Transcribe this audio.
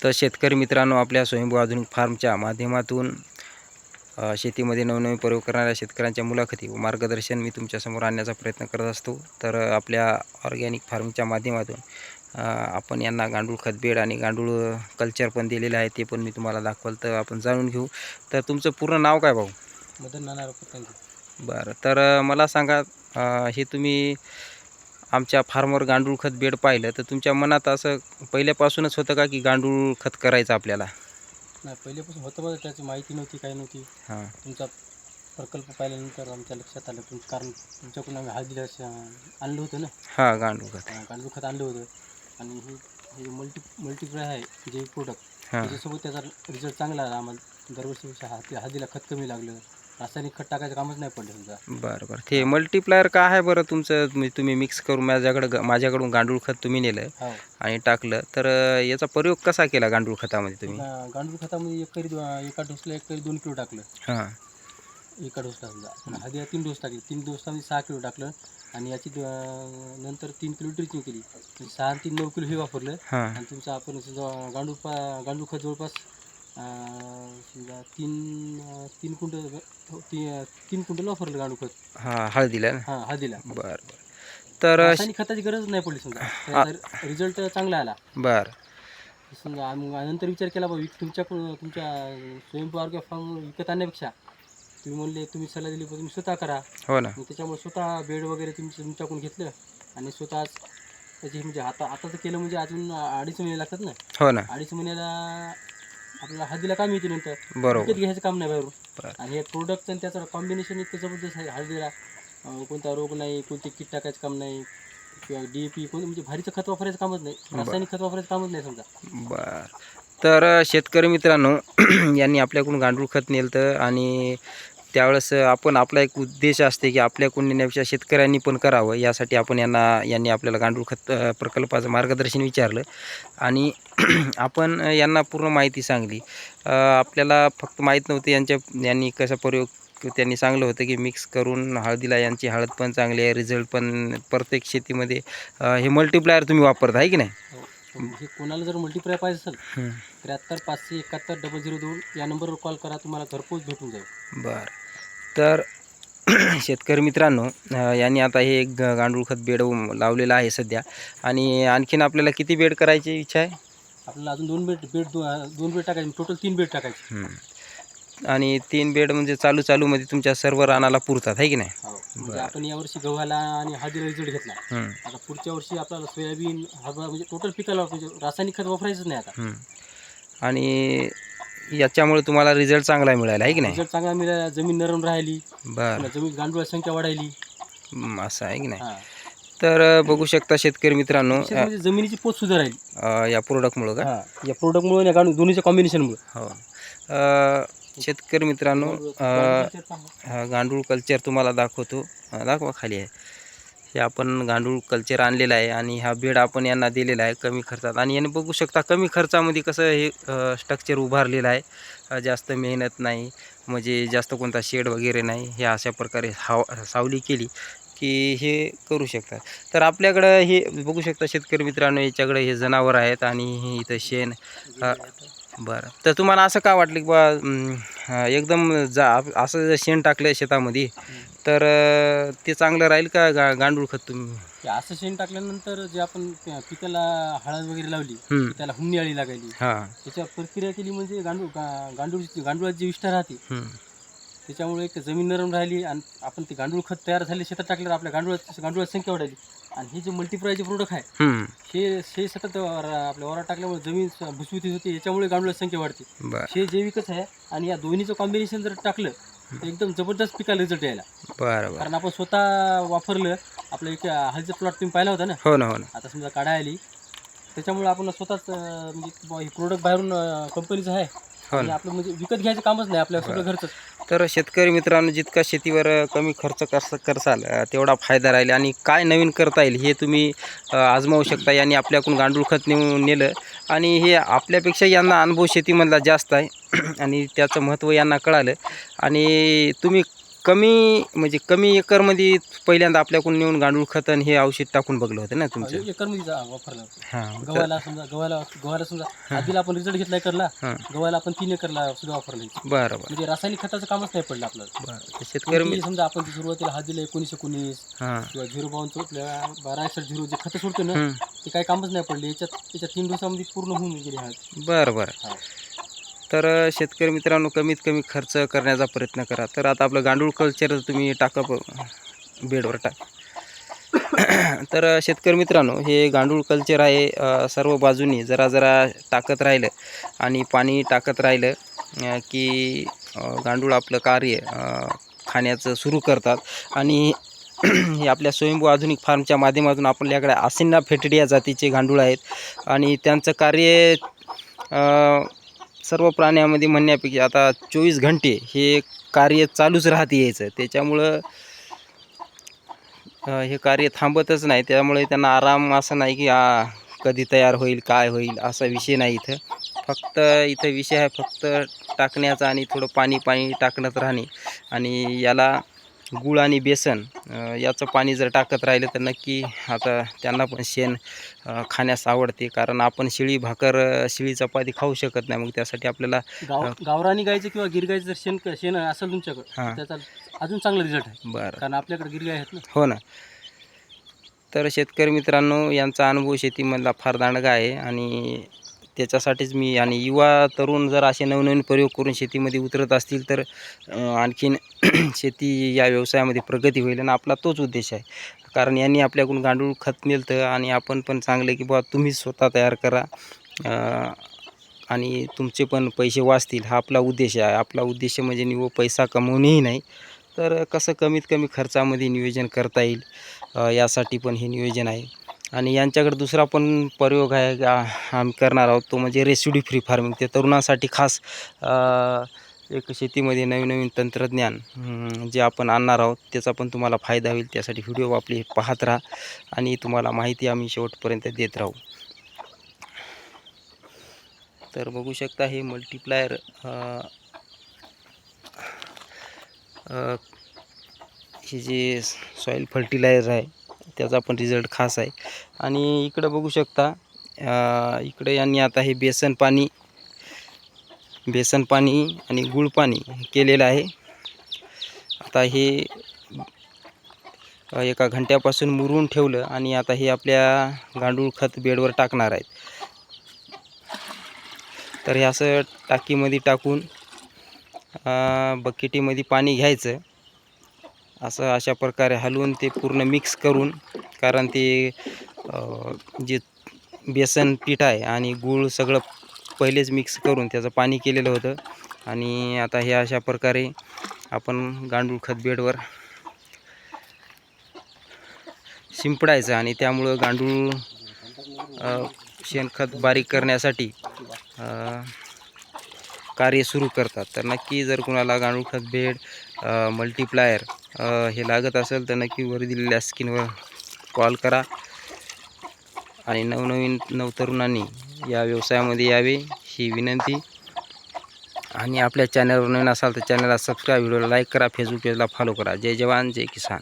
तर शेतकरी मित्रांनो आपल्या स्वयंभू आधुनिक फार्मच्या माध्यमातून शेतीमध्ये नवनवीन प्रयोग करणाऱ्या शेतकऱ्यांच्या मुलाखती व मार्गदर्शन मी तुमच्यासमोर आणण्याचा प्रयत्न करत असतो. तर आपल्या ऑर्गॅनिक फार्मच्या माध्यमातून आपण यांना गांडूळ खत बेड आणि गांडूळ कल्चर पण दिलेलं आहे ते पण मी तुम्हाला दाखवलं तर आपण जाणून घेऊ. तर तुमचं पूर्ण नाव काय भाऊ? मदन नाना बरं तर मला सांगा हे तुम्ही आमच्या फार्मवर गांडूळ खत बेड पाहिलं तर तुमच्या मनात असं पहिल्यापासूनच होतं का की गांडूळ खत करायचं आपल्याला? नाही पहिल्यापासून होतं बघा त्याची माहिती नव्हती काही नव्हती. हां. तुमचा प्रकल्प पाहिल्यानंतर आमच्या लक्षात आलं तुम कारण तुमच्याकडून आम्ही हळदीला आणलं होतं ना? हां गांडूळ खत. गांडूळ खत आणलं होतं. आणि हे हे मल्टी मल्टीप्लाय आहे जे प्रोडक्ट हां. त्याच्यासोबत त्याचा रिझल्ट चांगला आला. आम्हाला दरवर्षी हाती हळदीला खत कमी लागलं. रासायनिक खत टाकायचं कामच नाही पडलं समजा. बरं बरं. ते मल्टीप्लायर का आहे बरं तुमचं? तुम्ही तुम्ही मिक्स करून माझ्याकडं ग- माझ्याकडून गांडूळ खत तुम्ही नेलं हो. आणि टाकलं. तर अ, याचा प्रयोग कसा केला गांडूळ खतामध्ये तुम्ही? गा- गांडूळ खतामध्ये एक करी दो- एका डोसला एक करी दोन किलो टाकलं. हां. एका डोसला समजा. आणि हळदीला तीन डोस टाकले. तीन डोसला सहा किलो टाकलं. आणि याची दो- नंतर तीन किलो ड्रिचिंग केली. म्हणजे सहा आणि तीन नऊ किलो हे वापरलं. हां. आणि तुमचं आपण समजा गांडूळ पा गांडूळ खत जवळपास समजा तीन तीन क्विंटल ती- तीन क्विंटल वापरलं गांडूळ खत हां हळदीला ना हां हळदीला बरं बरं तर रासायनिक खताची गरज नाही पडली समजा रिझल्ट चांगला आला बरं समजा आम्ही नंतर विचार केला बाबा तुमच्याकडून तुमच्या स्वयंपू आरोग्य फार्म विकत आणण्यापेक्षा तुम्ही म्हणले तुम्ही सल्ला दिली पण तुम्ही स्वतः करा हो ना मग त्याच्यामुळे स्वतः बेड वगैरे तुमचं तुमच्याकडून घेतलं आणि स्वतःच त्याची म्हणजे आता आता तर केलं म्हणजे अजून अडीच महिने लागतात ना हो ना अडीच महिन्याला आपल्याला हळदीला काम येते नंतर. बरोबर. विकत घ्यायचं काम नाही बाहेरून. आणि हे प्रोडक्ट आणि त्याचं कॉम्बिनेशन इतकं जबरदस्त आहे हळदीला. कोणता रोग नाही कोणते कीट टाकायचं काम नाही किंवा डी ए पी कोण म्हणजे भारीचं खत वापरायचं कामच नाही. रासायनिक खत वापरायचं कामच नाही समजा. बर. तर शेतकरी मित्रांनो यांनी आपल्याकडून गांडूळ खत नेलं आणि त्यावेळेस आपण आपला एक उद्देश असते की आपल्याकडून नेण्यापेक्षा शेतकऱ्यांनी पण करावं. यासाठी आपण यांना यांनी आपल्याला गांडूळ खत प्रकल्पाचं मार्गदर्शन विचारलं. आणि आपण यांना पूर्ण माहिती सांगली. आपल्याला फक्त माहीत नव्हतं यांच्या यांनी कसा प्रयोग त्यांनी सांगलं होतं की मिक्स करून हळदीला यांची हळद पण चांगली आहे रिझल्ट पण प्रत्येक शेतीमध्ये हे मल्टीप्लायर तुम्ही वापरता आहे की नाही? हो. हे कोणाला जर मल्टीप्लाय पाहिजे असेल. त्र्याहत्तर पाचशे एकाहत्तर डबल झिरो दोन या नंबरवर कॉल करा तुम्हाला घरपोच भेटून जाईल. बर. तर शेतकरी मित्रांनो यांनी आता हे एक गांडूळ खत बेड लावलेलं आहे सध्या. आणि आणखीन आपल्याला किती बेड करायची इच्छा आहे? आपल्याला अजून दोन बेड बेड दोन बेड टाकायचे टोटल तीन बेड टाकायचे. आणि तीन बेड म्हणजे चालू चालूमध्ये तुमच्या सर्व रानाला पुरतात आहे की नाही? हो. म्हणजे. आपण यावर्षी गव्हाला आणि हळदीला रिझल्ट घेतला. आता पुढच्या वर्षी आपल्याला सोयाबीन हरभरा म्हणजे टोटल पिकाला म्हणजे रासायनिक खत वापरायचंच नाही आता. आणि याच्यामुळे तुम्हाला रिझल्ट चांगला मिळाला आहे की नाही? रिझल्ट चांगला मिळाला जमीन नरम राहिली. बरं. पुन्हा जमीन गांडूळाची संख्या वाढायली असं आहे की नाही? हा. तर बघू शकता शेतकरी मित्रांनो विशेष म्हणजे जमिनीची पोत सुद्धा राहील अ, या प्रोडक्टमुळं का? हा. या प्रोडक्टमुळे या गांडूळ दोन्हीच्या कॉम्बिनेशनमुळे हो. अ, शेतकरी मित्रांनो अ, हा गांडूळ कल्चर तुम्हाला दाखवतो. दाखवा खाली आहे. हे आपण गांडूळ कल्चर आणलेलं आहे आणि हा बेड आपण यांना दिलेला आहे कमी खर्चात. आणि याने बघू शकता कमी खर्चामध्ये कसं हे स्ट्रक्चर उभारलेलं आहे. जास्त मेहनत नाही म्हणजे जास्त कोणता शेड वगैरे नाही. हे अशा प्रकारे हाव सावली केली की हे करू शकतात. तर आपल्याकडं हे बघू शकता शेतकरी मित्रांनो याच्याकडे हे जनावर आहेत आणि हे इथं शेण बरं. तर तुम्हाला असं का वाटलं की बा एकदम जा असं जर शेण टाकलं शेतामध्ये तर ते चांगलं राहील का गा गांडूळ खत तुम्ही? असं शेण टाकल्यानंतर जे आपण त्या पिकाला हळद वगैरे लावली त्याला हुमणी आळी लागायली. हां. त्याच्यावर प्रक्रिया केली म्हणजे गांडूळ गा- गांडूळ गांडूळाची जी विष्ठा राहते त्याच्यामुळे एक जमीन नरम राहिली आणि आपण ते गांडूळ खत तयार झाले शेतात टाकल्यावर आपल्या गांडूळ गांडूळाची संख्या वाढायली आणि हे जे मल्टीप्लायचे प्रोडक्ट आहे हं, हे हे सतत वर- आपल्या वरात टाकल्यामुळे जमीन स- भुसभुशीत होते याच्यामुळे गांडूळाची संख्या वाढते. बरं. हे जैविकच आहे आणि या दोन्हीचं कॉम्बिनेशन जर टाकलं तर एकदम जबरदस्त पिकाला रिझल्ट यायला. बरं बरं. कारण आपण स्वतः वापरलं आपलं एक हळदीचा प्लॉट तुम्ही पाहिला होता ना? हो ना हो ना. आता समजा काढा आली त्याच्यामुळे आपण स्वतःच अं, म्हणजे हे प्रोडक्ट बाहेरून कंपनीचं आहे. हो आणि ना. आपलं म्हणजे विकत घ्यायचं कामच नाही आपल्या सगळं घरचंच. तर शेतकरी मित्रांनो जितका शेतीवर कमी खर्च कस करसाल तेवढा फायदा राहील. आणि काय नवीन करता येईल हे तुम्ही आजमावू शकता. यांनी आपल्याकडून गांडूळ खत नेऊन नेलं. आणि हे आपल्यापेक्षा यांना अनुभव शेतीमधला जास्त आहे. आणि त्याचं महत्त्व यांना कळालं. आणि तुम्ही कमी म्हणजे कमी एकरमध्ये पहिल्यांदा आपल्याकडून नेऊन गांडूळ खत आणि हे औषध टाकून बघलं होतं ना तुमचं? एकरमध्ये वापरला. होता. हां तर- गव्हाला समजा गव्हाला गव्हाला समजा आधीला आपण रिझल्ट घेतला एकरला हां. गव्हाला आपण तीन एकरला सुद्धा वापरले. बरं बरं. म्हणजे रासायनिक खताचं कामच नाही पडलं आपल्याला बरं तर शेतकरी कोणतीही समजा आपण जे सुरुवातीला हा दिला एकोणीस एकोणीस हां. किंवा झिरो आपल्या बारा झिरो जे खतं सोडतो ना हं. ते काही कामच नाही पडले. याच्यात याच्या तीन दिवसामध्ये पूर्ण होऊन गेले हा बरं बरं. हा. तर शेतकरी मित्रांनो कमीत कमी खर्च करण्याचा प्रयत्न करा. तर आता आपलं गांडूळ कल्चर तुम्ही टाका बेडवर टाक. तर शेतकरी मित्रांनो हे गांडूळ कल्चर आहे सर्व बाजूनी जरा जरा टाकत राहिलं आणि पाणी टाकत राहिलं की गांडूळ आपलं कार्य खाण्याचं सुरू करतात. आणि हे आपल्या स्वयंभू आधुनिक फार्मच्या माध्यमातून आपल्याकडे आसिन्ना फेटडिया जातीचे गांडूळ आहेत. आणि त्यांचं कार्य सर्व प्राण्यामध्ये म्हणण्यापैकी आता चोवीस घंटे हे कार्य चालूच राहते यायचं. त्याच्यामुळं हे कार्य थांबतच नाही. त्यामुळे त्यांना आराम असं नाही की आ कधी तयार होईल काय होईल असा विषय नाही इथं. फक्त इथं विषय आहे फक्त टाकण्याचा आणि थोडं पाणी पाणी टाकण्यात राहणे. आणि याला गुळ आणि बेसन याचं पाणी जर टाकत राहिलं तर नक्की आता त्यांना पण शेण खाण्यास आवडते. कारण आपण शिळी भाकर शिळी चपाती खाऊ शकत नाही. मग त्यासाठी आपल्याला गाव गावरानी गायचं किंवा गिरगायचं जर शेण शेण असेल तुमच्याकडे हां. त्याचा अजून चांगला रिझल्ट आहे. बरं. कारण आपल्याकडे गिरगाय आहेत ना. हो ना. तर शेतकरी मित्रांनो यांचा अनुभव शेतीमधला फार दांडगा आहे. आणि त्याच्यासाठीच मी आणि युवा तरुण जर असे नवनवीन प्रयोग करून शेतीमध्ये उतरत असतील तर आणखीन शेती या व्यवसायामध्ये प्रगती होईल आणि आपला तोच उद्देश आहे. कारण यांनी आपल्याकडून गांडूळ खत नेलतं आणि आपण पण चांगलं की बुवा तुम्ही स्वतः तयार करा आणि तुमचे पण पैसे वाचतील. हा आपला उद्देश आहे. आपला उद्देश म्हणजे निव पैसा कमवणेही नाही तर कसं कमीत कमी खर्चामध्ये नियोजन करता येईल यासाठी पण हे नियोजन आहे. आणि यांच्याकडे दुसरा पण प्रयोग आहे का आम्ही करणार आहोत. तो म्हणजे रेसिड्यू फ्री फार्मिंग. ते तरुणांसाठी खास एक शेतीमध्ये नवीन नवीन तंत्रज्ञान जे आपण आणणार आहोत त्याचा पण तुम्हाला फायदा होईल. त्यासाठी व्हिडिओ आपले पाहत राहा आणि तुम्हाला माहिती आम्ही शेवटपर्यंत देत राहू. तर बघू शकता हे मल्टीप्लायर हे जे सॉईल फर्टिलायझर आहे त्याचा पण रिझल्ट खास आहे. आणि इकडं बघू शकता इकडे यांनी आता हे बेसन पाणी बेसन पाणी आणि गुळ पाणी केलेलं आहे. आता हे एका घंट्यापासून मुरून ठेवलं आणि आता हे आपल्या गांडूळ खत बेडवर टाकणार आहेत. तर हे असं टाकीमध्ये टाकून बकेटीमध्ये पाणी घ्यायचं. असं अशा प्रकारे हलवून ते पूर्ण मिक्स करून कारण ते जे बेसन पीठ आहे आणि गूळ सगळं पहिलेच मिक्स करून त्याचं पाणी केलेलं होतं. आणि आता हे अशा प्रकारे आपण गांडूळ खत बेडवर शिंपडायचं आणि त्यामुळं गांडूळ शेणखत बारीक करण्यासाठी कार्य सुरू करतात. तर नक्की जर कुणाला गांडूळ खत बेड मल्टीप्लायर हे लागत असेल तर नक्की वर दिलेल्या स्क्रीनवर कॉल करा. आणि नवनवीन नवतरुणांनी या व्यवसायामध्ये यावे ही विनंती. आणि आपल्या चॅनलवर नवीन असाल तर चॅनलला सबस्क्राईब व्हिडिओला लाईक करा फेसबुक पेजला फॉलो करा. जय जवान जय किसान.